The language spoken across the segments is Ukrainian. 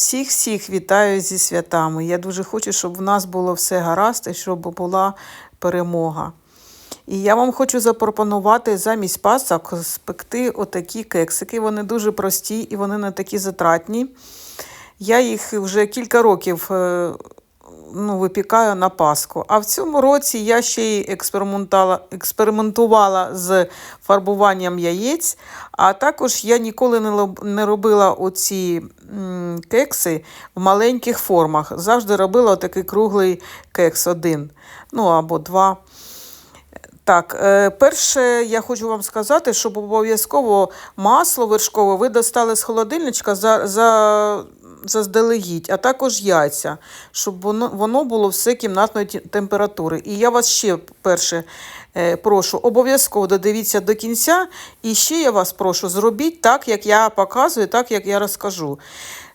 Всіх-всіх вітаю зі святами. Я дуже хочу, щоб в нас було все гаразд і щоб була перемога. І я вам хочу запропонувати замість пасок спекти отакі кексики. Вони дуже прості і вони не такі затратні. Я їх вже кілька років е, ну, випікаю на Пасху. А в цьому році я ще й експериментувала, з фарбуванням яєць, а також я ніколи не, робила оці кекси в маленьких формах. Завжди робила такий круглий кекс один, ну або два. Так, е, перше, я хочу вам сказати, щоб обов'язково масло вершкове ви достали з холодильничка за, за, заздалегідь, а також яйця, щоб воно, воно було все кімнатної температури. І я вас ще перше е, прошу, обов'язково додивіться до кінця. І ще я вас прошу, зробіть так, як я показую, так, як я розкажу.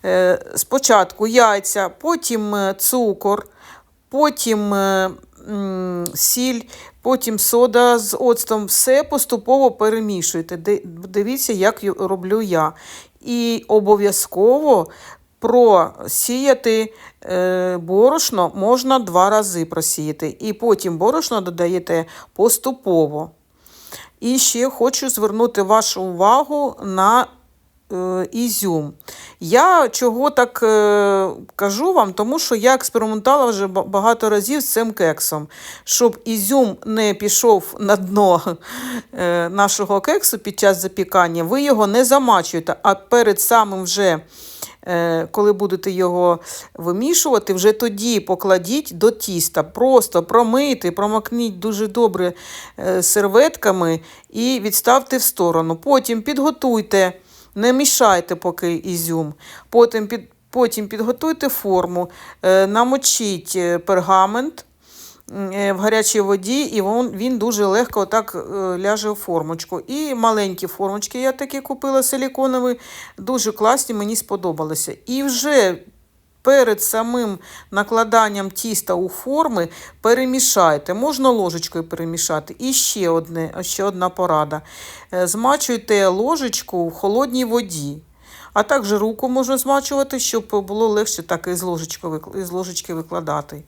Е, Спочатку яйця, потім е, цукор, потім сіль, потім сода з оцтом. Все поступово перемішуйте. Дивіться, як роблю я. І обов'язково просіяти е, борошно можна два рази просіяти. І потім борошно додаєте поступово. І ще хочу звернути вашу увагу на е, ізюм. Я чого так е, кажу вам, тому що я експериментувала вже багато разів з цим кексом. Щоб ізюм не пішов на дно нашого кексу під час запікання, ви його не замачуєте, а перед самим вже. Е, Коли будете його вимішувати, вже тоді покладіть до тіста. Просто промийте, промокніть дуже добре е, серветками і відставте в сторону. Потім підготуйте, не мішайте поки ізюм. Потім, під, потім підготуйте форму, е, намочіть пергамент в гарячій воді, і він, дуже легко так е, ляже в формочку. І маленькі формочки я такі купила силіконові, дуже класні, мені сподобалися. І вже перед самим накладанням тіста у форми перемішайте. Можна ложечкою перемішати. І ще, одне, ще одна порада. Е, Змачуйте ложечку в холодній воді. А також руку можна змачувати, щоб було легше так із ложечки викладати.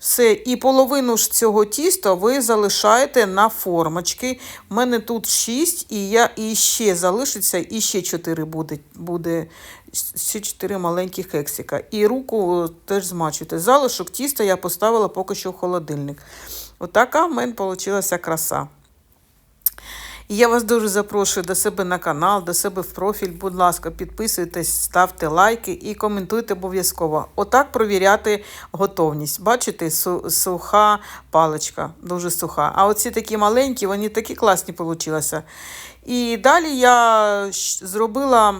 Все, і половину ж цього тіста ви залишаєте на формочки. У мене тут 6, і я і ще залишиться, і ще 4 буде, буде ще 4 маленьких кексика. І руку теж змачуйте. Залишок тіста я поставила поки що в холодильник. Отака в мене вийшла краса. І я вас дуже запрошую до себе на канал, до себе в профіль. Будь ласка, підписуйтесь, ставте лайки і коментуйте обов'язково. Отак провіряти готовність. Бачите, су- суха паличка, дуже суха. А оці такі маленькі, вони такі класні вийшли. І далі я зробила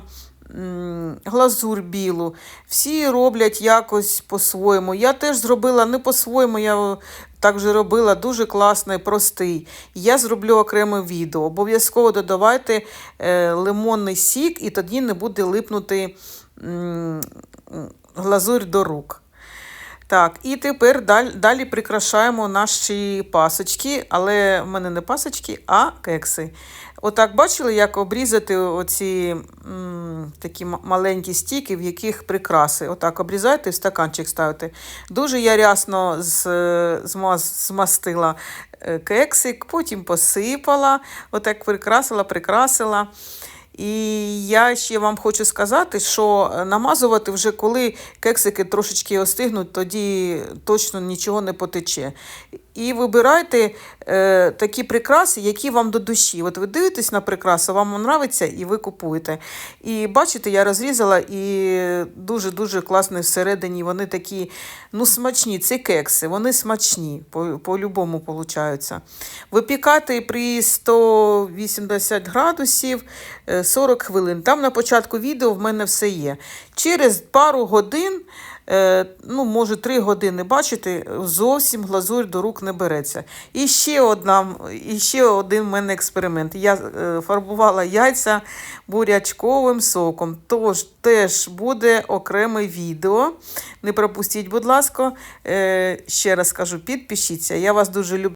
м, глазурь білу. Всі роблять якось по-своєму. Я теж зробила не по-своєму, я так же робила дуже класний, простий. Я зроблю окреме відео. Обов'язково додавайте е, лимонний сік, і тоді не буде липнути глазур до рук. Так, і тепер далі, далі прикрашаємо наші пасочки, але в мене не пасочки, а кекси. Отак бачили, як обрізати оці м, такі маленькі стіки, в яких прикраси. Отак обрізаєте і стаканчик ставите. Дуже я рясно змастила е, кексик, потім посипала, отак прикрасила, прикрасила. І я ще вам хочу сказати, що е, намазувати вже коли кексики трошечки остигнуть, тоді точно нічого не потече. І вибирайте е, такі прикраси, які вам до душі. От ви дивитесь на прикраси, вам подобається, і ви купуєте. І бачите, я розрізала і дуже-дуже класно всередині. Вони такі ну, смачні. Це кекси, вони смачні, по- по-любому получаються. Випікати при 180 градусів е, 40 хвилин. Там на початку відео в мене все є. Через пару годин, е, ну, може, 3 години, бачите, зовсім глазурь до рук не береться. І ще, одна, і ще один в мене експеримент. Я е, фарбувала яйця бурячковим соком. Тож теж буде окреме відео. Не пропустіть, будь ласка. Е, ще раз кажу, підпишіться. Я вас дуже люблю.